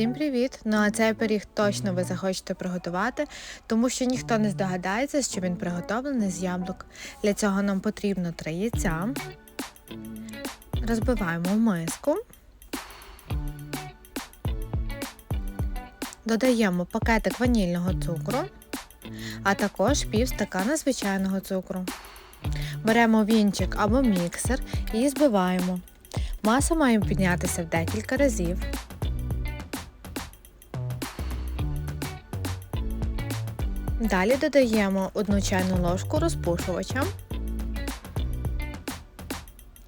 Всім привіт! Ну а цей пиріг точно ви захочете приготувати, тому що ніхто не здогадається, що він приготовлений з яблук. Для цього нам потрібно три яйця. Розбиваємо в миску. Додаємо пакетик ванільного цукру, а також пів стакана звичайного цукру. Беремо вінчик або міксер і збиваємо. Маса має піднятися в декілька разів. Далі додаємо одну чайну ложку розпушувача,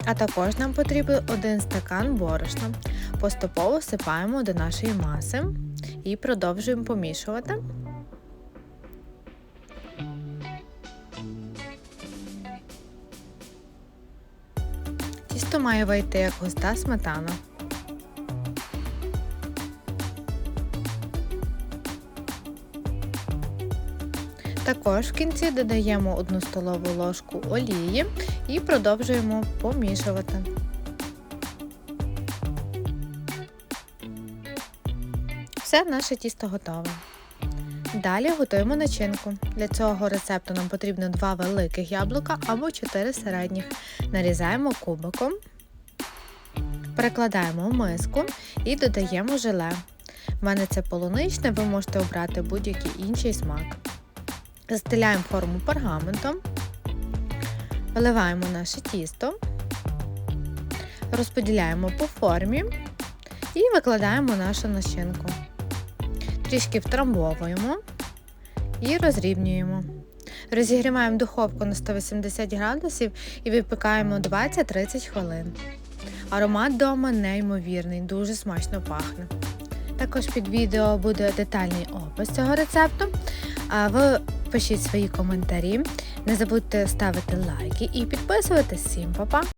а також нам потрібен один стакан борошна. Поступово всипаємо до нашої маси і продовжуємо помішувати. Тісто має вийти як густа сметана. Також в кінці додаємо 1 столову ложку олії і продовжуємо помішувати. Все, наше тісто готове. Далі готуємо начинку. Для цього рецепту нам потрібно 2 великих яблука або 4 середніх. Нарізаємо кубиком, перекладаємо в миску і додаємо желе. У мене це полуничне, ви можете обрати будь-який інший смак. Застеляємо форму пергаментом, виливаємо наше тісто, розподіляємо по формі і викладаємо нашу начинку. Трішки втрамбовуємо і розрівнюємо. Розігріваємо духовку на 180 градусів і випікаємо 20-30 хвилин. Аромат вдома неймовірний, дуже смачно пахне. Також під відео буде детальний опис цього рецепту. А ви пишіть свої коментарі. Не забудьте ставити лайки і підписуватись. Всім па-па!